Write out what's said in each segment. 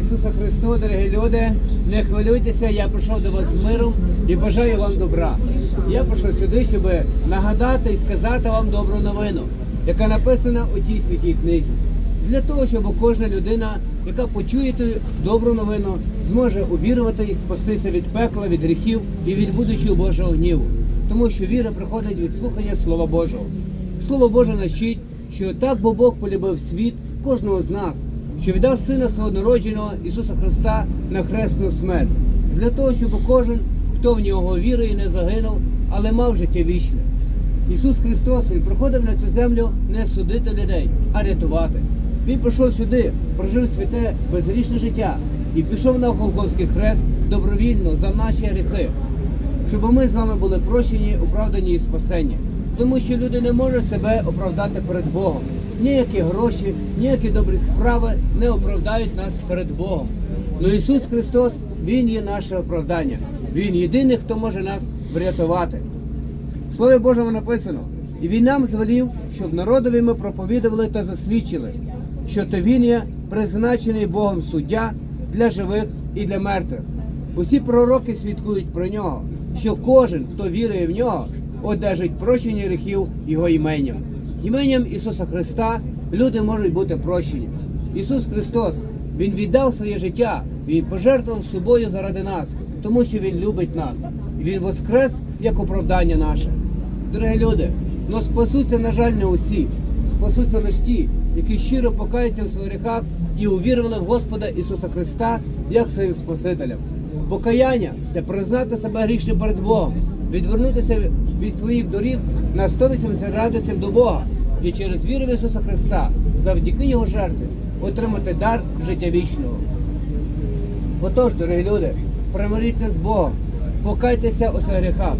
Ісуса Христу, дорогі люди, не хвилюйтеся, я прийшов до вас з миром і бажаю вам добра. Я прийшов сюди, щоб нагадати і сказати вам добру новину, яка написана у тій святій книзі. Для того, щоб кожна людина, яка почує ту добру новину, зможе увірувати і спастися від пекла, від гріхів і від будучого Божого гніву. Тому що віра приходить від слухання Слова Божого. Слово Боже навчить, що так бо Бог полюбив світ кожного з нас, що віддав Сина свого народженого Ісуса Христа на хресну смерть, для того, щоб кожен, хто в нього вірує, не загинув, але мав життя вічне. Ісус Христос Він приходив на цю землю не судити людей, а рятувати. Він прийшов сюди, прожив святе безгрішне життя і пішов на Голгофський хрест добровільно за наші гріхи щоб ми з вами були прощені, оправдані і спасені. Тому що люди не можуть себе оправдати перед Богом. Ніякі гроші, ніякі добрі справи не оправдають нас перед Богом. Ну Ісус Христос, Він є наше оправдання. Він єдиний, хто може нас врятувати. В Слові Божому написано, і він нам звелів, щоб народові ми проповідували та засвідчили, що то він є призначений Богом суддя для живих і для мертвих. Усі пророки свідкують про нього, що кожен, хто вірує в нього, одержить прощення гріхів його іменем. Іменем Ісуса Христа люди можуть бути прощені. Ісус Христос, Він віддав своє життя, Він пожертвував собою заради нас, тому що Він любить нас. Він воскрес як оправдання наше. Дорогі люди, но спасуться, на жаль, не усі. Спасуться лише ті, які щиро покаються в своїх гріхах і увірували в Господа Ісуса Христа як своїм Спасителем. Покаяння це признати себе грішним перед Богом, відвернутися від своїх доріг на 180 градусів до Бога і через віру в Ісуса Христа, завдяки Його жертві, отримати дар життя вічного. Отож, дорогі люди, примиріться з Богом, покайтеся у своїх гріхах,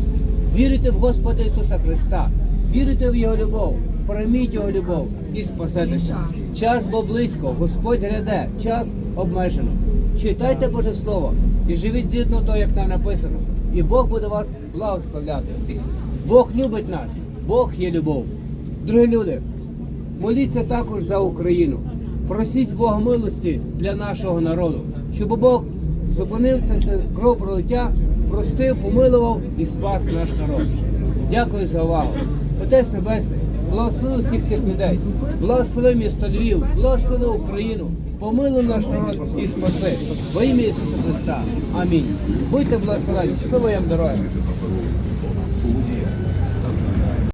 вірите в Господа Ісуса Христа, вірите в Його любов, прийміть Його любов і спасетеся. Час бо близько, Господь гряде, час обмежено. Читайте Боже Слово і живіть згідно того, як нам написано, і Бог буде вас благословляти. Бог любить нас, Бог є любов. Дорогі люди, Моліться також за Україну. Просіть Бога милості для нашого народу, щоб Бог зупинив це все кровопролиття, простив, помилував і спас наш народ. Дякую за увагу. Отець Небесний, благослови всіх цих людей, благослови місто Львів, благослови Україну, помилуй наш народ і спаси. Во ім'я Ісуса Христа. Амінь. Будьте благословені, щасливої вам дороги.